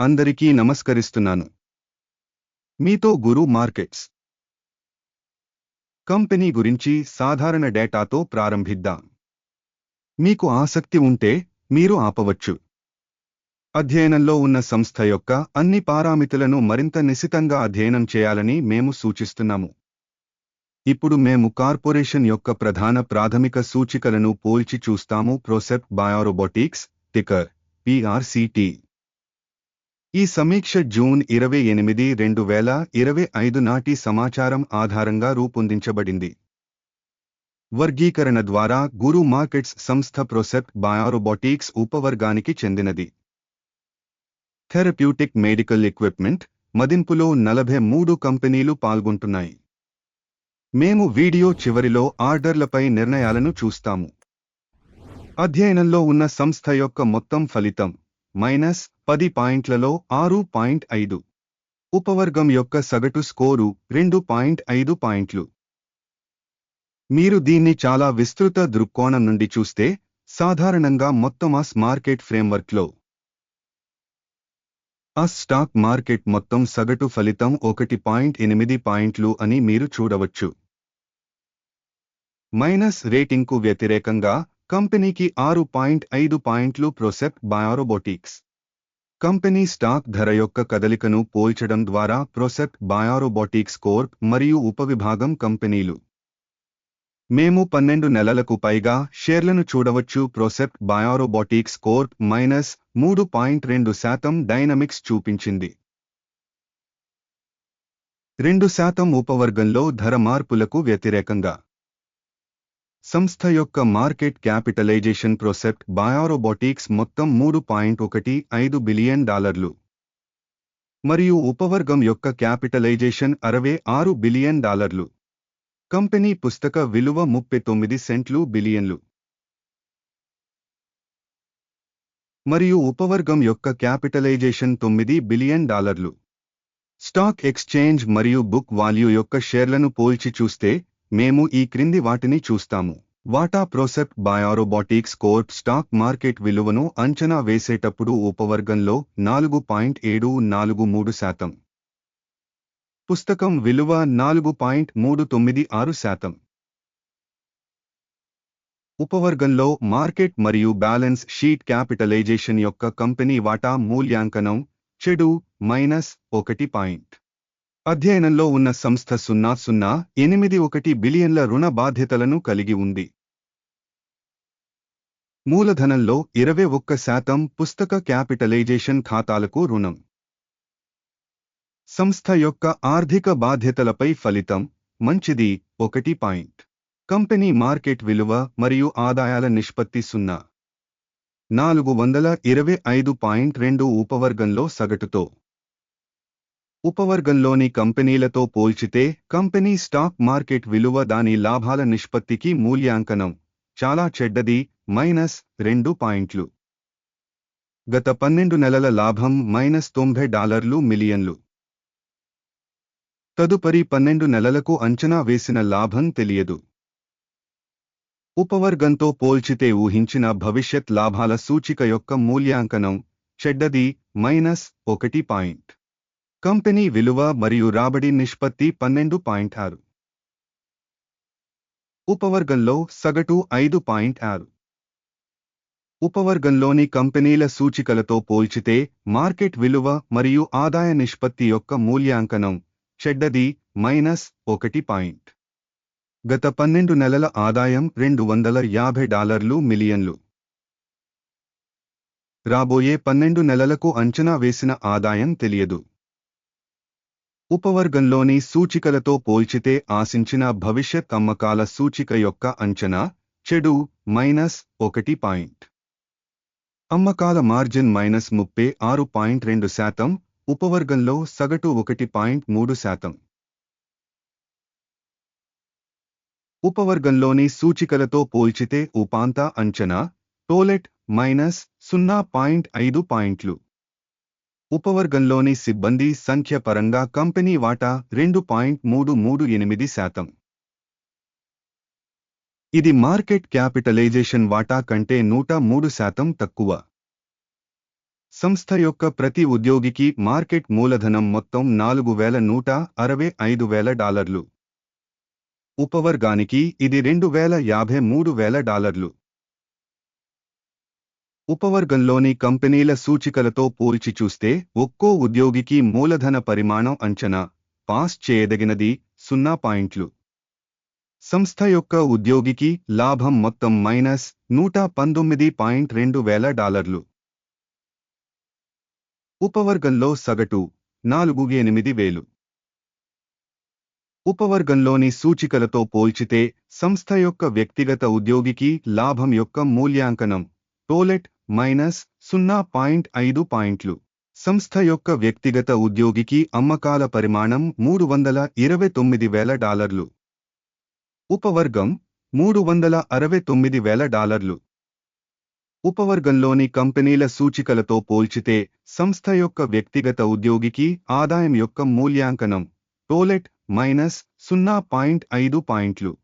అందరికీ నమస్కరిస్తున్నాను. మీతో గురు మార్కెట్స్ కంపెనీ గురించి సాధారణ డేటాతో ప్రారంభిద్దాం. మీకు ఆసక్తి ఉంటే మీరు ఆపవచ్చు. అధ్యయనంలో ఉన్న సంస్థ యొక్క అన్ని పారామితులను మరింత నిశితంగా అధ్యయనం చేయాలని మేము సూచిస్తున్నాము. ఇప్పుడు మేము కార్పొరేషన్ యొక్క ప్రధాన ప్రాథమిక సూచికలను పోల్చి చూస్తాము. ప్రోసెప్ బయోరోబోటిక్స్ టికర్ పిఆర్సిటి ఈ సమీక్ష జూన్ ఇరవై ఎనిమిది రెండు వేల ఇరవై ఐదు నాటి సమాచారం ఆధారంగా రూపొందించబడింది. వర్గీకరణ ద్వారా గురు మార్కెట్స్ సంస్థ ప్రొసెప్ట్ బయోరోబోటిక్స్ ఉపవర్గానికి చెందినది. థెరప్యూటిక్ మెడికల్ ఎక్విప్మెంట్ మదింపులో నలభై మూడు కంపెనీలు పాల్గొంటున్నాయి. మేము వీడియో చివరిలో ఆర్డర్లపై నిర్ణయాలను చూస్తాము. అధ్యయనంలో ఉన్న సంస్థ యొక్క మొత్తం ఫలితం మైనస్ పది పాయింట్లలో ఆరు పాయింట్ ఐదు. ఉపవర్గం యొక్క సగటు స్కోరు రెండు పాయింట్ ఐదు పాయింట్లు. మీరు దీన్ని చాలా విస్తృత దృక్కోణం నుండి చూస్తే సాధారణంగా మొత్తం అస్ మార్కెట్ ఫ్రేమ్వర్క్లో. అస్ స్టాక్ మార్కెట్ మొత్తం సగటు ఫలితం ఒకటి పాయింట్ ఎనిమిది పాయింట్లు అని మీరు చూడవచ్చు. మైనస్ రేటింగ్కు వ్యతిరేకంగా కంపెనీకి ఆరు పాయింట్ ఐదు పాయింట్లు ప్రొసెప్ట్ బయారోబోటిక్స్. కంపెనీ స్టాక్ ధర యొక్క కదలికను పోల్చడం ద్వారా ప్రొసెప్ట్ బయారోబోటిక్స్ కోర్ప్ మరియు ఉపవిభాగం కంపెనీలు. మేము పన్నెండు నెలలకు పైగా షేర్లను చూడవచ్చు. ప్రొసెప్ట్ బయారోబోటిక్స్ కోర్ప్ మైనస్ మూడు పాయింట్ రెండు శాతం డైనమిక్స్ చూపించింది. రెండు శాతం ఉపవర్గంలో ధర మార్పులకు వ్యతిరేకంగా సంస్థ యొక్క మార్కెట్ క్యాపిటలైజేషన్ ప్రొసెప్ట్ బయారోబోటిక్స్ మొత్తం మూడు పాయింట్ ఒకటి ఐదు బిలియన్ డాలర్లు. మరియు ఉపవర్గం యొక్క క్యాపిటలైజేషన్ అరవై ఆరు బిలియన్ డాలర్లు. కంపెనీ పుస్తక విలువ ముప్పై తొమ్మిది సెంట్లు బిలియన్లు. మరియు ఉపవర్గం యొక్క క్యాపిటలైజేషన్ తొమ్మిది బిలియన్ డాలర్లు. స్టాక్ ఎక్స్చేంజ్ మరియు బుక్ వాల్యూ యొక్క షేర్లను పోల్చి చూస్తే మేము ఈ క్రింది వాటిని చూస్తాము. వాటా Procept BioRobotics Corp stock market విలువను అంచనా వేసేటప్పుడు ఉపవర్గంలో నాలుగు పాయింట్ ఏడు నాలుగు మూడు శాతం. పుస్తకం విలువ నాలుగు పాయింట్ మూడు తొమ్మిది ఆరు శాతం. ఉపవర్గంలో మార్కెట్ మరియు బ్యాలెన్స్ షీట్ క్యాపిటలైజేషన్ యొక్క కంపెనీ వాటా మూల్యాంకనం చెడు మైనస్ ఒకటి పాయింట్ అధ్యయనంలో ఉన్న సంస్థ సున్నా సున్నా ఎనిమిది ఒకటి బిలియన్ల రుణ బాధ్యతలను కలిగి ఉంది. మూలధనంలో ఇరవై ఒక్క శాతం పుస్తక క్యాపిటలైజేషన్ ఖాతాలకు రుణం. సంస్థ యొక్క ఆర్థిక బాధ్యతలపై ఫలితం మంచిది ఒకటి పాయింట్. కంపెనీ మార్కెట్ విలువ మరియు ఆదాయాల నిష్పత్తి సున్నా. నాలుగు వందల ఇరవై ఐదు పాయింట్ రెండు ఉపవర్గంలో సగటుతో. ఉపవర్గంలోని కంపెనీలతో పోల్చితే కంపెనీ స్టాక్ మార్కెట్ విలువ దాని లాభాల నిష్పత్తికి మూల్యాంకనం. చాలా చెడ్డది మైనస్ రెండు పాయింట్లు. గత పన్నెండు నెలల లాభం మైనస్ తొంభై డాలర్లు మిలియన్లు. తదుపరి పన్నెండు నెలలకు అంచనా వేసిన లాభం తెలియదు. ఉపవర్గంతో పోల్చితే ఊహించిన భవిష్యత్ లాభాల సూచిక యొక్క మూల్యాంకనం. చెడ్డది మైనస్ ఒకటి పాయింట్. కంపెనీ విలువ మరియు రాబడి నిష్పత్తి పన్నెండు పాయింట్ ఆరు. ఉపవర్గంలో సగటు ఐదు పాయింట్ ఆరు. ఉపవర్గంలోని కంపెనీల సూచికలతో పోల్చితే మార్కెట్ విలువ మరియు ఆదాయ నిష్పత్తి యొక్క మూల్యాంకనం చెడ్డది మైనస్ ఒకటి పాయింట్. గత పన్నెండు నెలల ఆదాయం రెండు వందల యాభై డాలర్లు మిలియన్లు. రాబోయే పన్నెండు నెలలకు అంచనా వేసిన ఆదాయం తెలియదు. ఉపవర్గంలోని సూచికలతో పోల్చితే ఆశించిన భవిష్యత్ అమ్మకాల సూచిక యొక్క అంచనా చెడు మైనస్ ఒకటి పాయింట్. అమ్మకాల మార్జిన్ మైనస్ ముప్పై ఆరు పాయింట్ రెండు శాతం ఉపవర్గంలో సగటు ఒకటి పాయింట్ మూడు శాతం. ఉపవర్గంలోని సూచికలతో పోల్చితే ఉపాంత అంచనా టోలెట్ మైనస్ సున్నా పాయింట్ ఐదు పాయింట్లు. ఉపవర్గంలోని సిబ్బంది సంఖ్య పరంగా కంపెనీ వాటా రెండు పాయింట్ మూడు మూడు ఎనిమిది శాతం. ఇది మార్కెట్ క్యాపిటలైజేషన్ వాటా కంటే నూట మూడు శాతం తక్కువ. సంస్థ యొక్క ప్రతి ఉద్యోగికి మార్కెట్ మూలధనం మొత్తం నాలుగు వేల నూట అరవై ఐదు వేల డాలర్లు. ఉపవర్గానికి ఇది రెండు వేల యాభై మూడు వేల డాలర్లు. ఉపవర్గంలోని కంపెనీల సూచికలతో పోల్చి చూస్తే ఒక్కో ఉద్యోగికి మూలధన పరిమాణం అంచనా పాస్ చేయదగినది సున్నా పాయింట్లు. సంస్థ యొక్క ఉద్యోగికి లాభం మొత్తం మైనస్ నూట పంతొమ్మిది పాయింట్ రెండు వేల డాలర్లు. ఉపవర్గంలో సగటు నాలుగు ఎనిమిది వేలు. ఉపవర్గంలోని సూచికలతో పోల్చితే సంస్థ యొక్క వ్యక్తిగత ఉద్యోగికి లాభం యొక్క మూల్యాంకనం టోలెట్ మైనస్ సున్నా పాయింట్ ఐదు పాయింట్లు. సంస్థ యొక్క వ్యక్తిగత ఉద్యోగికి అమ్మకాల పరిమాణం మూడు వందల ఇరవై తొమ్మిది వేల డాలర్లు. ఉపవర్గం మూడు వందల అరవై తొమ్మిది వేల డాలర్లు. ఉపవర్గంలోని కంపెనీల సూచికలతో పోల్చితే సంస్థ యొక్క వ్యక్తిగత ఉద్యోగికి ఆదాయం యొక్క మూల్యాంకనం టోలెట్ మైనస్ సున్నా పాయింట్ ఐదు పాయింట్లు.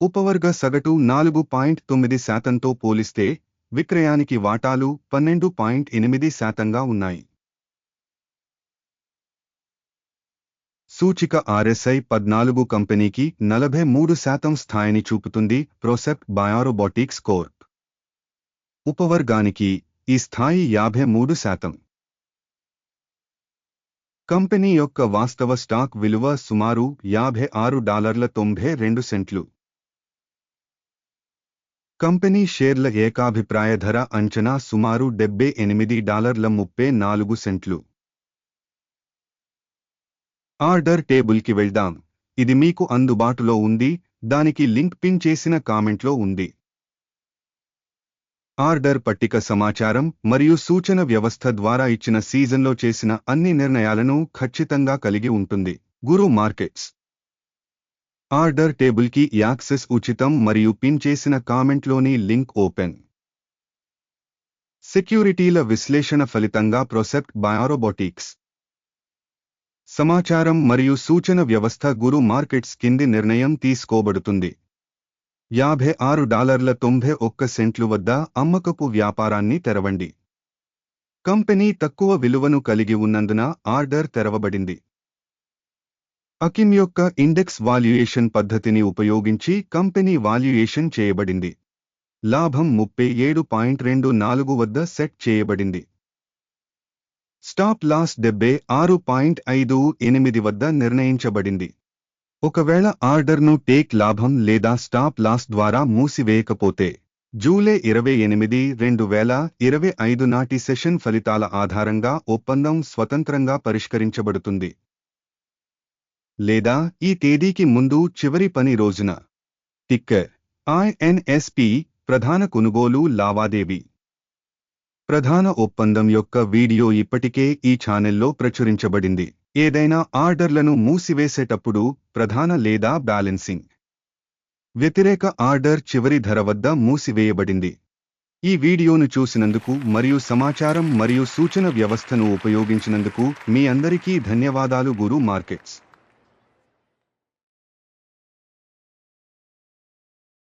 ఉపవర్గ సగటు నాలుగు పాయింట్ తొమ్మిది శాతంతో పోలిస్తే విక్రయానికి వాటాలు పన్నెండు పాయింట్ ఎనిమిది శాతంగా ఉన్నాయి. సూచిక ఆర్ఎస్ఐ పద్నాలుగు కంపెనీకి నలభై మూడు శాతం స్థాయిని చూపుతుంది ప్రోసెప్ట్ బయారోబోటిక్స్ కోర్ప్. ఉపవర్గానికి ఈ స్థాయి యాభై మూడు శాతం. కంపెనీ యొక్క వాస్తవ స్టాక్ విలువ సుమారు యాభై ఆరు డాలర్ల తొంభై రెండు సెంట్లు. కంపెనీ షేర్ల ఏకాభిప్రాయ ధర అంచనా సుమారు డెబ్బై ఎనిమిది డాలర్ల ముప్పై నాలుగు సెంట్లు. ఆర్డర్ టేబుల్కి వెళ్దాం. ఇది మీకు అందుబాటులో ఉంది. దానికి లింక్ పిన్ చేసిన కామెంట్లో ఉంది. ఆర్డర్ పట్టిక సమాచారం మరియు సూచన వ్యవస్థ ద్వారా ఇచ్చిన సీజన్లో చేసిన అన్ని నిర్ణయాలను ఖచ్చితంగా కలిగి ఉంటుంది. గురు మార్కెట్స్. ఆర్డర్ టేబుల్కి యాక్సెస్ ఉచితం మరియు పిన్ చేసిన కామెంట్లోని లింక్ ఓపెన్. సెక్యూరిటీల విశ్లేషణ ఫలితంగా ప్రొసెప్ట్ బయారోబోటిక్స్ సమాచారం మరియు సూచన వ్యవస్థ గురు మార్కెట్స్ కింది నిర్ణయం తీసుకోబడుతుంది. యాభై ఆరు డాలర్ల తొంభై ఒక్క సెంట్లు వద్ద అమ్మకపు వ్యాపారాన్ని తెరవండి. కంపెనీ తక్కువ విలువను కలిగి ఉన్నందున ఆర్డర్ తెరవబడింది. అకిమ్ యొక్క ఇండెక్స్ వాల్యుయేషన్ పద్ధతిని ఉపయోగించి కంపెనీ వాల్యుయేషన్ చేయబడింది. లాభం ముప్పై ఏడు పాయింట్ రెండు నాలుగు వద్ద సెట్ చేయబడింది. స్టాప్ లాస్ డెబ్బై ఆరు పాయింట్ ఐదు ఎనిమిది వద్ద నిర్ణయించబడింది. ఒకవేళ ఆర్డర్ను టేక్ లాభం లేదా స్టాప్ లాస్ ద్వారా మూసివేయకపోతే జూలై ఇరవై ఎనిమిది రెండు వేల ఇరవై ఐదు నాటి సెషన్ ఫలితాల ఆధారంగా ఒప్పందం స్వతంత్రంగా పరిష్కరించబడుతుంది. లేదా ఈ తేదీకి ముందు చివరి పని రోజున. టిక్కర్ ఐఎన్ఎస్పి ప్రధాన కొనుగోలు లావాదేవీ. ప్రధాన ఒప్పందం యొక్క వీడియో ఇప్పటికే ఈ ఛానెల్లో ప్రచురించబడింది. ఏదైనా ఆర్డర్లను మూసివేసేటప్పుడు ప్రధాన లేదా బ్యాలెన్సింగ్. వ్యతిరేక ఆర్డర్ చివరి ధర వద్ద మూసివేయబడింది. ఈ వీడియోను చూసినందుకు మరియు సమాచారం మరియు సూచన వ్యవస్థను ఉపయోగించినందుకు మీ అందరికీ ధన్యవాదాలు గురు మార్కెట్స్.